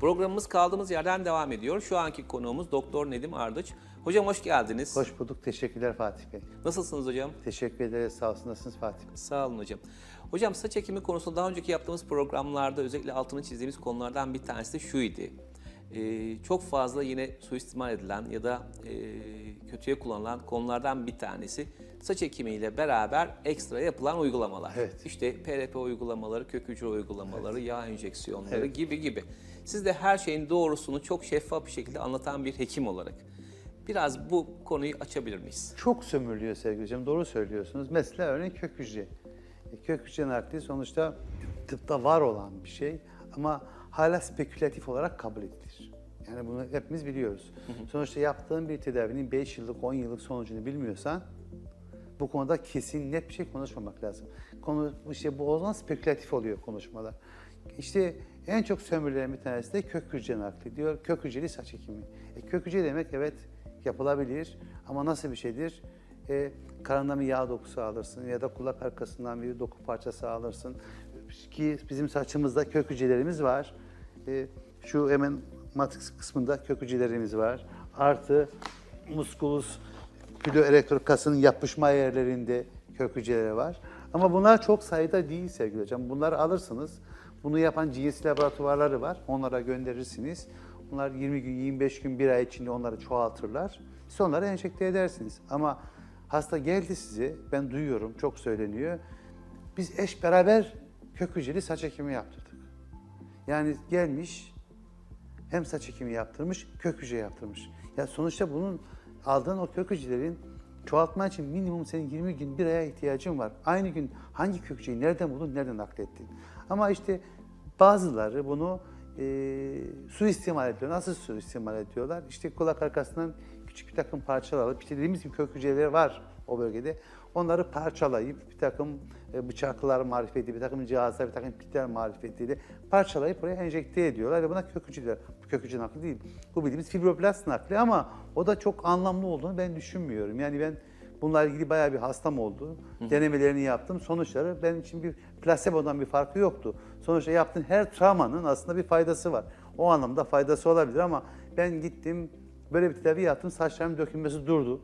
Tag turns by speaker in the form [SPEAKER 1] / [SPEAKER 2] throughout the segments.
[SPEAKER 1] Programımız kaldığımız yerden devam ediyor. Şu anki konuğumuz Doktor Nedim Ardıç. Hocam hoş geldiniz.
[SPEAKER 2] Hoş bulduk. Teşekkürler Fatih Bey.
[SPEAKER 1] Nasılsınız hocam?
[SPEAKER 2] Teşekkür ederiz. Sağ olsun. Nasılsınız Fatih Bey?
[SPEAKER 1] Sağ olun hocam. Hocam saç ekimi konusunda daha önceki yaptığımız programlarda özellikle altını çizdiğimiz konulardan bir tanesi de şuydu. Ee, çok fazla yine suistimal edilen ya da e, kötüye kullanılan konulardan bir tanesi saç ekimiyle beraber ekstra yapılan uygulamalar.
[SPEAKER 2] Evet.
[SPEAKER 1] İşte PRP uygulamaları, kök hücre uygulamaları, yağ enjeksiyonları
[SPEAKER 2] Evet.
[SPEAKER 1] gibi gibi. Siz de her şeyin doğrusunu çok şeffaf bir şekilde anlatan bir hekim olarak biraz bu konuyu açabilir miyiz?
[SPEAKER 2] Çok sömürülüyor sevgili hocam. Doğru söylüyorsunuz. Mesela örneğin kök hücre. E, Kök hücre nakli sonuçta tıpta var olan bir şey ama hala spekülatif olarak kabul edilir. Yani bunu hepimiz biliyoruz. Sonuçta yaptığın bir tedavinin 5 yıllık, 10 yıllık sonucunu bilmiyorsan bu konuda kesin net bir şey konuşmamak lazım. Konu işte bu o zaman spekülatif oluyor konuşmalar. İşte en çok sömürülen bir tanesi de kök hücre nakli diyor. Kök hücreli saç ekimi. E, kök hücre demek evet yapılabilir ama nasıl bir şeydir? E, karından bir yağ dokusu alırsın ya da kulak arkasından bir doku parçası alırsın. Ki bizim saçımızda kök hücrelerimiz var. E, şu hemen matrix kısmında kök hücrelerimiz var. Artı musculus Pilo erektor kasının yapışma yerlerinde kök hücreleri var. Ama bunlar çok sayıda değil sevgili hocam. Bunları alırsınız. Bunu yapan GS laboratuvarları var. Onlara gönderirsiniz. Bunlar 20 gün, 25 gün, bir ay içinde onları çoğaltırlar. Siz onları enjekte edersiniz. Ama hasta geldi size, ben duyuyorum, çok söyleniyor. Biz eş beraber kök hücreli saç ekimi yaptırdık. Yani gelmiş, hem saç ekimi yaptırmış, kök hücre yaptırmış. Ya sonuçta bunun aldığın o kök hücrelerin çoğaltman için minimum senin 20 gün, bir aya ihtiyacın var. Aynı gün hangi kök hücreyi nereden buldun, nereden naklettin? Ama işte bazıları bunu e, suistimal ediyor. Nasıl suistimal ediyorlar? İşte kulak arkasından küçük bir takım parçalar alıp, işte dediğimiz gibi kök hücreleri var o bölgede. Onları parçalayıp bir takım e, bıçaklar marifetiyle, bir takım cihazlar, bir takım pitler marifetiyle parçalayıp oraya enjekte ediyorlar ve buna kök hücreler. Kök hücre nakli değil. Bu bildiğimiz fibroblast nakli ama o da çok anlamlı olduğunu ben düşünmüyorum. Yani ben bununla ilgili bayağı bir hastam oldu. Denemelerini yaptım. Sonuçları benim için bir plasebodan bir farkı yoktu. Sonuçta yaptığın her travmanın aslında bir faydası var. O anlamda faydası olabilir ama ben gittim böyle bir tedavi yaptım. Saçlarımın dökülmesi durdu.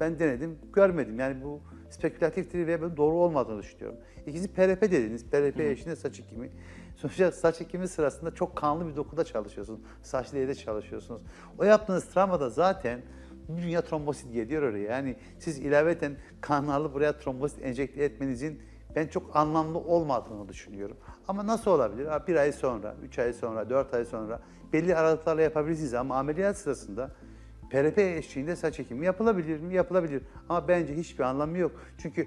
[SPEAKER 2] Ben denedim, görmedim. Yani bu spekülatiftir ve doğru olmadığını düşünüyorum. İkincisi PRP dediniz. PRP eşliğinde saç ekimi. Sonuçta saç ekimi sırasında çok kanlı bir dokuda çalışıyorsunuz. Saç değerde çalışıyorsunuz. O yaptığınız travmada zaten bir dünya trombosit geliyor oraya. Yani siz ilaveten kanlı alıp buraya trombosit enjekte etmenizin ben çok anlamlı olmadığını düşünüyorum. Ama nasıl olabilir? Bir ay sonra, üç ay sonra, dört ay sonra belli aralıklarla yapabilirsiniz ama ameliyat sırasında PRP eşliğinde saç ekimi yapılabilir mi? Yapılabilir. Ama bence hiçbir anlamı yok. Çünkü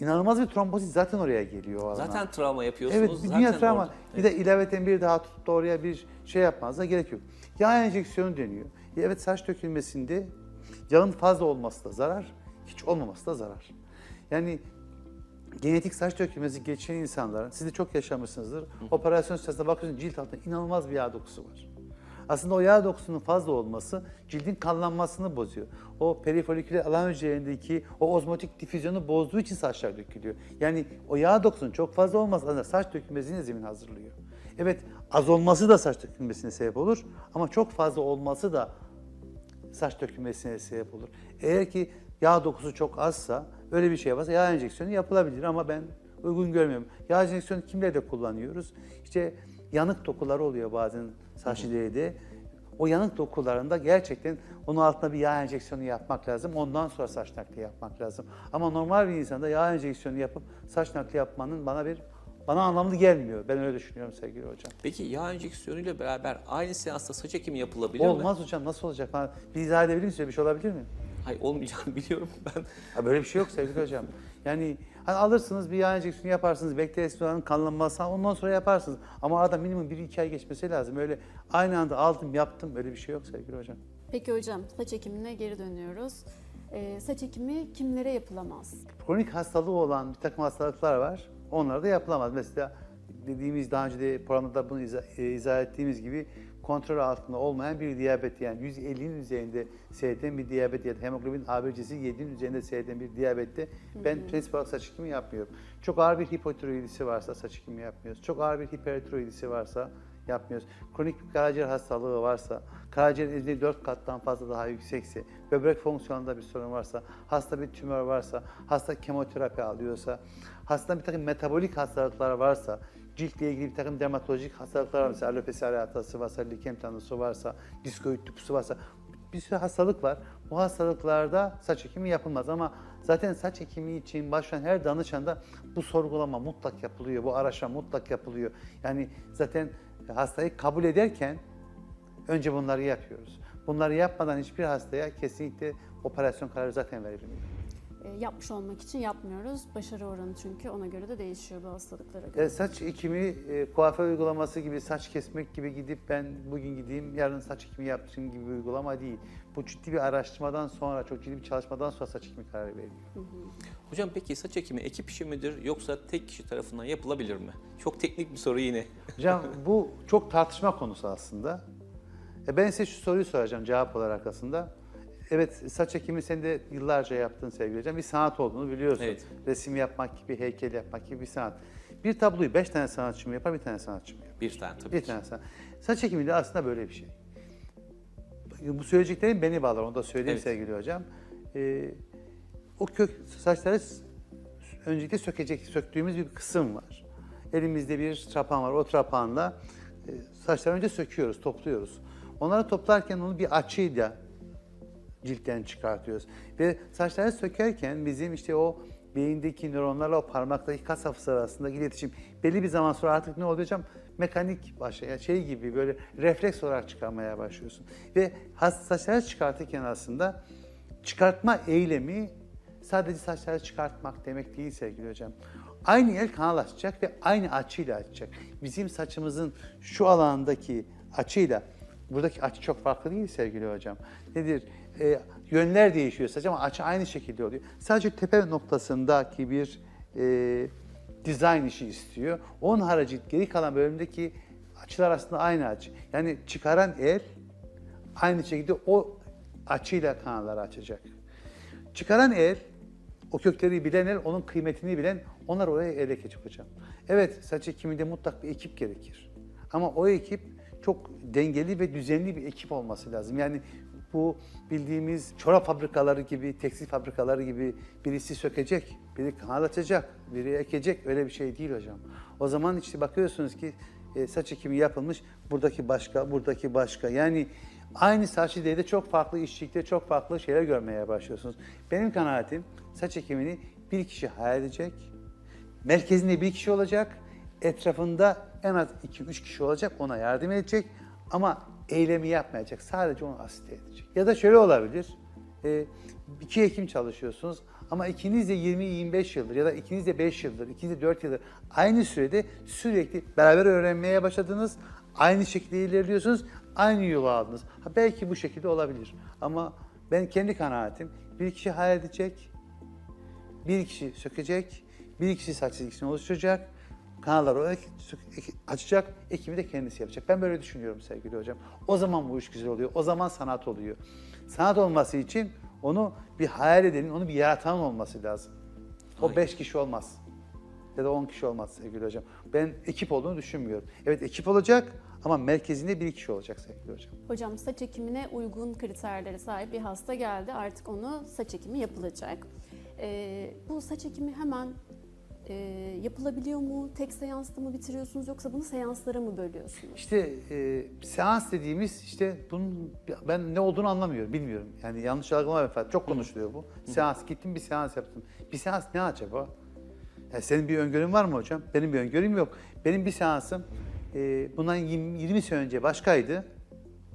[SPEAKER 2] inanılmaz bir trombozit zaten oraya geliyor o alana.
[SPEAKER 1] Zaten travma yapıyorsunuz.
[SPEAKER 2] Evet, bir
[SPEAKER 1] zaten
[SPEAKER 2] dünya travma.
[SPEAKER 1] orada-
[SPEAKER 2] Bir de ilaveten bir daha tutup da oraya bir şey yapmanıza gerek yok. Yağ enjeksiyonu deniyor. Evet saç dökülmesinde yağın fazla olması da zarar, hiç olmaması da zarar. Yani genetik saç dökülmesi geçen insanların, siz de çok yaşamışsınızdır. Operasyon sırasında bakıyorsunuz cilt altında inanılmaz bir yağ dokusu var. Aslında o yağ dokusunun fazla olması cildin kanlanmasını bozuyor. O perifoliküler alan hücrelerindeki o ozmotik difüzyonu bozduğu için saçlar dökülüyor. Yani o yağ dokusunun çok fazla olması aslında saç dökülmesine zemin hazırlıyor. Evet az olması da saç dökülmesine sebep olur ama çok fazla olması da saç dökülmesine sebep olur. Eğer ki yağ dokusu çok azsa, öyle bir şey varsa yağ enjeksiyonu yapılabilir ama ben uygun görmüyorum. Yağ enjeksiyonu kimlerde kullanıyoruz? İşte yanık dokuları oluyor bazen saç ileride. O yanık dokularında gerçekten onun altına bir yağ enjeksiyonu yapmak lazım. Ondan sonra saç nakli yapmak lazım. Ama normal bir insanda yağ enjeksiyonu yapıp saç nakli yapmanın bana bir bana anlamlı gelmiyor. Ben öyle düşünüyorum sevgili hocam.
[SPEAKER 1] Peki yağ enjeksiyonuyla beraber aynı seansta saç ekimi yapılabilir mi?
[SPEAKER 2] Olmaz hocam nasıl olacak? Bana bir izah edebilir misiniz? Bir şey olabilir mi?
[SPEAKER 1] Hayır olmayacağını biliyorum ben.
[SPEAKER 2] Ha böyle bir şey yok sevgili hocam. Yani hani alırsınız bir yağ enjeksiyonu yaparsınız, bekleyesinizin kanlanması ondan sonra yaparsınız. Ama arada minimum 1-2 ay geçmesi lazım. Öyle aynı anda aldım yaptım böyle bir şey yok sevgili hocam.
[SPEAKER 3] Peki hocam saç ekimine geri dönüyoruz. Ee, saç ekimi kimlere yapılamaz?
[SPEAKER 2] Kronik hastalığı olan bir takım hastalıklar var. Onlar da yapılamaz. Mesela dediğimiz daha önce de programda da bunu izah, e, izah ettiğimiz gibi kontrol altında olmayan bir diyabet yani 150'nin üzerinde seyreden bir diyabet ya da hemoglobin A1C'si 7'nin üzerinde seyreden bir diyabette ben prensip olarak saç ekimi yapmıyorum. Çok ağır bir hipotiroidisi varsa saç ekimi yapmıyoruz. Çok ağır bir hipertiroidisi varsa yapmıyoruz. Kronik bir karaciğer hastalığı varsa, karaciğer izniği 4 kattan fazla daha yüksekse, böbrek fonksiyonunda bir sorun varsa, hasta bir tümör varsa, hasta kemoterapi alıyorsa, hastada bir takım metabolik hastalıklar varsa, ciltle ilgili bir takım dermatolojik hastalıklar varsa, alopesi areatası varsa, likem tanısı varsa, diskoid tüpüsü varsa, bir sürü hastalık var. Bu hastalıklarda saç ekimi yapılmaz ama zaten saç ekimi için başlayan her danışanda bu sorgulama mutlak yapılıyor, bu araştırma mutlak yapılıyor. Yani zaten hastayı kabul ederken önce bunları yapıyoruz. Bunları yapmadan hiçbir hastaya kesinlikle operasyon kararı zaten verilmiyor.
[SPEAKER 3] E, yapmış olmak için yapmıyoruz. Başarı oranı çünkü ona göre de değişiyor bu hastalıklara göre.
[SPEAKER 2] E, saç ekimi, e, kuaför uygulaması gibi saç kesmek gibi gidip ben bugün gideyim yarın saç ekimi yaptırayım gibi bir uygulama değil. Bu ciddi bir araştırmadan sonra, çok ciddi bir çalışmadan sonra saç ekimi kararı veriliyor.
[SPEAKER 1] Hocam peki saç ekimi ekip işi midir yoksa tek kişi tarafından yapılabilir mi? Çok teknik bir soru yine.
[SPEAKER 2] Hocam bu çok tartışma konusu aslında. E ben size şu soruyu soracağım cevap olarak aslında. Evet saç ekimi sen de yıllarca yaptın sevgili hocam. Bir sanat olduğunu biliyorsun.
[SPEAKER 1] Evet.
[SPEAKER 2] Resim yapmak gibi, heykel yapmak gibi bir sanat. Bir tabloyu beş tane sanatçı mı yapar, bir tane sanatçı mı yapar?
[SPEAKER 1] Bir tane tabii
[SPEAKER 2] Bir
[SPEAKER 1] ki.
[SPEAKER 2] tane sanat. Saç ekimi de aslında böyle bir şey. Bu söyleyeceklerim beni bağlar, onu da söyleyeyim
[SPEAKER 1] Evet.
[SPEAKER 2] sevgili hocam. Ee, o kök saçları öncelikle sökecek, söktüğümüz bir kısım var. Elimizde bir trapan var, o trapanla e, saçları önce söküyoruz, topluyoruz. Onları toplarken onu bir açıyla ciltten çıkartıyoruz. Ve saçları sökerken bizim işte o beyindeki nöronlarla o parmaktaki kas hafızası arasındaki iletişim belli bir zaman sonra artık ne hocam? Mekanik başlıyor. Şey gibi böyle refleks olarak çıkarmaya başlıyorsun. Ve saçları çıkartırken aslında çıkartma eylemi sadece saçları çıkartmak demek değil sevgili hocam. Aynı el kanal açacak ve aynı açıyla açacak. Bizim saçımızın şu alandaki açıyla buradaki açı çok farklı değil sevgili hocam. Nedir? Ee, yönler değişiyor sadece ama açı aynı şekilde oluyor. Sadece tepe noktasındaki bir e, dizayn işi istiyor. Onun harici geri kalan bölümdeki açılar aslında aynı açı. Yani çıkaran el aynı şekilde o açıyla kanalları açacak. Çıkaran el, o kökleri bilen el, onun kıymetini bilen, onlar oraya ele geçecek hocam. Evet, saç ekiminde mutlak bir ekip gerekir. Ama o ekip çok dengeli ve düzenli bir ekip olması lazım. Yani bu bildiğimiz çorap fabrikaları gibi, tekstil fabrikaları gibi birisi sökecek, biri kanal açacak, biri ekecek öyle bir şey değil hocam. O zaman işte bakıyorsunuz ki e, saç ekimi yapılmış, buradaki başka, buradaki başka. Yani aynı saç de çok farklı işçilikte çok farklı şeyler görmeye başlıyorsunuz. Benim kanaatim saç ekimini bir kişi hayal edecek, merkezinde bir kişi olacak, etrafında en az 2-3 kişi olacak, ona yardım edecek ama eylemi yapmayacak, sadece onu asiste edecek. Ya da şöyle olabilir, e, iki hekim çalışıyorsunuz ama ikiniz de 20-25 yıldır ya da ikiniz de 5 yıldır, ikiniz de 4 yıldır aynı sürede sürekli beraber öğrenmeye başladınız, aynı şekilde ilerliyorsunuz, aynı yolu aldınız. Ha, belki bu şekilde olabilir ama ben kendi kanaatim bir kişi hayal edecek, bir kişi sökecek, bir kişi saç çizgisini oluşturacak, kanalları o açacak, ekimi de kendisi yapacak. Ben böyle düşünüyorum sevgili hocam. O zaman bu iş güzel oluyor, o zaman sanat oluyor. Sanat olması için onu bir hayal edenin, onu bir yaratan olması lazım. O
[SPEAKER 1] Aynen.
[SPEAKER 2] beş kişi olmaz. Ya da on kişi olmaz sevgili hocam. Ben ekip olduğunu düşünmüyorum. Evet ekip olacak ama merkezinde bir kişi olacak sevgili hocam.
[SPEAKER 3] Hocam saç ekimine uygun kriterlere sahip bir hasta geldi. Artık onu saç ekimi yapılacak. Ee, bu saç ekimi hemen e, yapılabiliyor mu? Tek seansta mı bitiriyorsunuz yoksa bunu seanslara mı bölüyorsunuz?
[SPEAKER 2] İşte e, seans dediğimiz işte bunun ben ne olduğunu anlamıyorum, bilmiyorum. Yani yanlış algılama efendim. Çok konuşuluyor bu. Seans gittim bir seans yaptım. Bir seans ne acaba? Ya senin bir öngörün var mı hocam? Benim bir öngörüm yok. Benim bir seansım e, bundan 20, 20 sene önce başkaydı.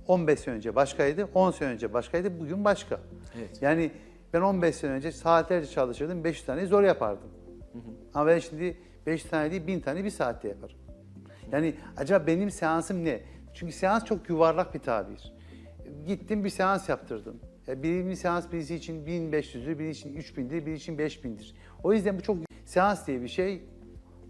[SPEAKER 2] 15 sene önce başkaydı. 10 sene önce başkaydı. Bugün başka.
[SPEAKER 1] Evet.
[SPEAKER 2] Yani ben 15 sene önce saatlerce çalışırdım. 500 tane zor yapardım. Ama ben şimdi 5 tane değil 1000 tane bir saatte yaparım. Yani acaba benim seansım ne? Çünkü seans çok yuvarlak bir tabir. Gittim bir seans yaptırdım. Ya birinci seans birisi için 1500'dür, biri için 3000'dir, biri için 5000'dir. O yüzden bu çok seans diye bir şey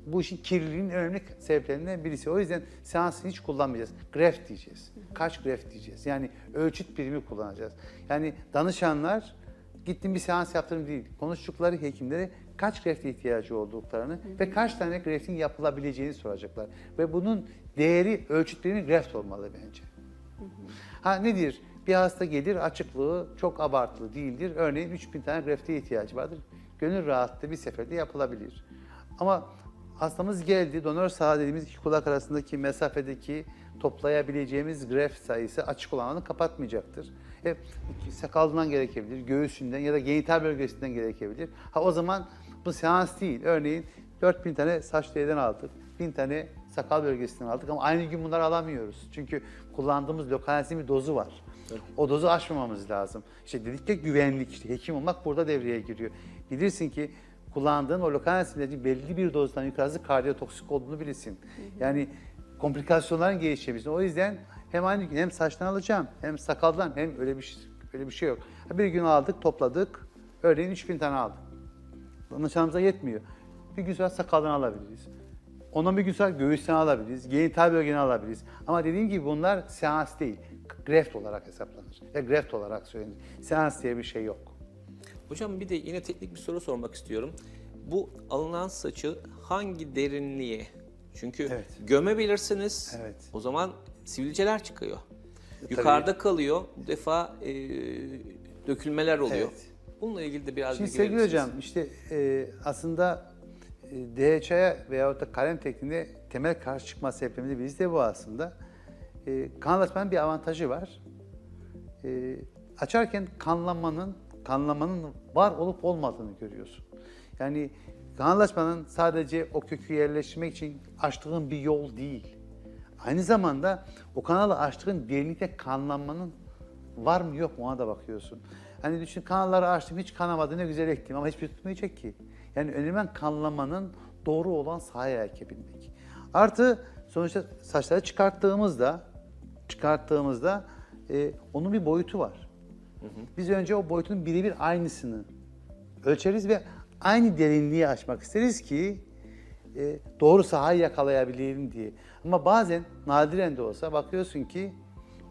[SPEAKER 2] bu işin kirliliğinin önemli sebeplerinden birisi. O yüzden seansı hiç kullanmayacağız. Graft diyeceğiz. Kaç graft diyeceğiz. Yani ölçüt birimi kullanacağız. Yani danışanlar gittim bir seans yaptırdım değil. Konuştukları hekimlere kaç grefte ihtiyacı olduklarını ve kaç tane greftin yapılabileceğini soracaklar. Ve bunun değeri, ölçütlerinin greft olmalı bence. Ha nedir? Bir hasta gelir açıklığı çok abartılı değildir. Örneğin 3000 tane grefte ihtiyacı vardır. Gönül rahatlığı bir seferde yapılabilir. Ama hastamız geldi. Donör saha dediğimiz iki kulak arasındaki mesafedeki toplayabileceğimiz greft sayısı açık olanını kapatmayacaktır. Hep sakalından gerekebilir, göğsünden ya da genital bölgesinden gerekebilir. Ha o zaman bu seans değil. Örneğin 4000 tane saç telden aldık. 1000 tane sakal bölgesinden aldık ama aynı gün bunları alamıyoruz. Çünkü kullandığımız lokal anestezi bir dozu var. O dozu aşmamamız lazım. İşte dedik ya güvenlik, işte hekim olmak burada devreye giriyor. Bilirsin ki kullandığın o lokal anestezi belli bir dozdan yukarısı kardiyotoksik olduğunu bilirsin. Yani komplikasyonların gelişebilirsin. O yüzden hem aynı gün hem saçtan alacağım hem sakaldan hem öyle bir şey, öyle bir şey yok. Bir gün aldık, topladık. Örneğin 3000 tane aldık. Danışanımıza yetmiyor. Bir gün sonra sakaldan alabiliriz. Ondan bir gün sonra göğüsten alabiliriz. Genital bölgeni alabiliriz. Ama dediğim gibi bunlar seans değil. Greft olarak hesaplanır. Ya greft olarak söylenir. Seans diye bir şey yok.
[SPEAKER 1] Hocam bir de yine teknik bir soru sormak istiyorum. Bu alınan saçı hangi derinliğe? Çünkü
[SPEAKER 2] Evet.
[SPEAKER 1] gömebilirsiniz.
[SPEAKER 2] Evet.
[SPEAKER 1] O zaman sivilceler çıkıyor.
[SPEAKER 2] tabii.
[SPEAKER 1] Yukarıda kalıyor. Bu defa e, dökülmeler oluyor.
[SPEAKER 2] Evet.
[SPEAKER 1] Bununla ilgili de biraz
[SPEAKER 2] Şimdi sevgili hocam işte e, aslında e, DHA'ya veyahut da kalem tekniğinde temel karşı çıkma sebebimiz birisi de bu aslında. E, kanlaşmanın bir avantajı var. E, açarken kanlanmanın kanlanmanın var olup olmadığını görüyorsun. Yani kanlaşmanın sadece o kökü yerleştirmek için açtığın bir yol değil. Aynı zamanda o kanalı açtığın derinlikte kanlanmanın var mı yok mu ona da bakıyorsun. Hani düşün kanalları açtım hiç kanamadı ne güzel ektim ama hiçbir tutmayacak ki. Yani önemli kanlamanın doğru olan sahaya ekebilmek. Artı sonuçta saçları çıkarttığımızda çıkarttığımızda e, onun bir boyutu var. Biz önce o boyutun birebir aynısını ölçeriz ve aynı derinliği açmak isteriz ki e, doğru sahayı yakalayabilelim diye. Ama bazen nadiren de olsa bakıyorsun ki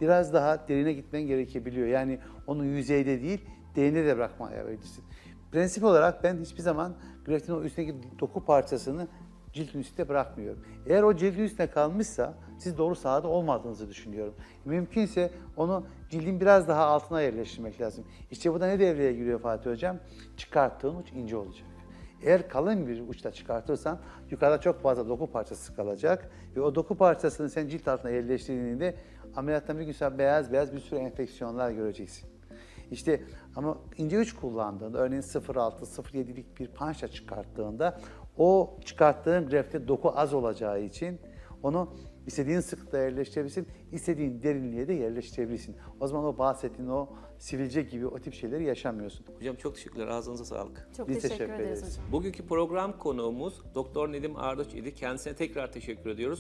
[SPEAKER 2] biraz daha derine gitmen gerekebiliyor. Yani onu yüzeyde değil derine de bırakmaya verirsin. Prensip olarak ben hiçbir zaman graftin o üstündeki doku parçasını cildin üstünde bırakmıyorum. Eğer o cildin üstüne kalmışsa siz doğru sahada olmadığınızı düşünüyorum. Mümkünse onu cildin biraz daha altına yerleştirmek lazım. İşte burada ne devreye giriyor Fatih Hocam? Çıkarttığın uç ince olacak. Eğer kalın bir uçta çıkartırsan yukarıda çok fazla doku parçası kalacak ve o doku parçasını sen cilt altına yerleştirdiğinde ameliyattan bir gün sonra beyaz beyaz bir sürü enfeksiyonlar göreceksin. İşte ama ince uç kullandığında örneğin 0.6, 0.7'lik bir pançla çıkarttığında o çıkarttığın grefte doku az olacağı için onu istediğin sıklıkta yerleştirebilirsin, istediğin derinliğe de yerleştirebilirsin. O zaman o bahsettiğin o sivilce gibi o tip şeyleri yaşamıyorsun.
[SPEAKER 1] Hocam çok teşekkürler. Ağzınıza sağlık.
[SPEAKER 3] Çok
[SPEAKER 2] Biz
[SPEAKER 3] teşekkür,
[SPEAKER 2] teşekkür ederiz
[SPEAKER 3] hocam.
[SPEAKER 1] Bugünkü program konuğumuz Doktor Nedim Ardıç idi. Kendisine tekrar teşekkür ediyoruz.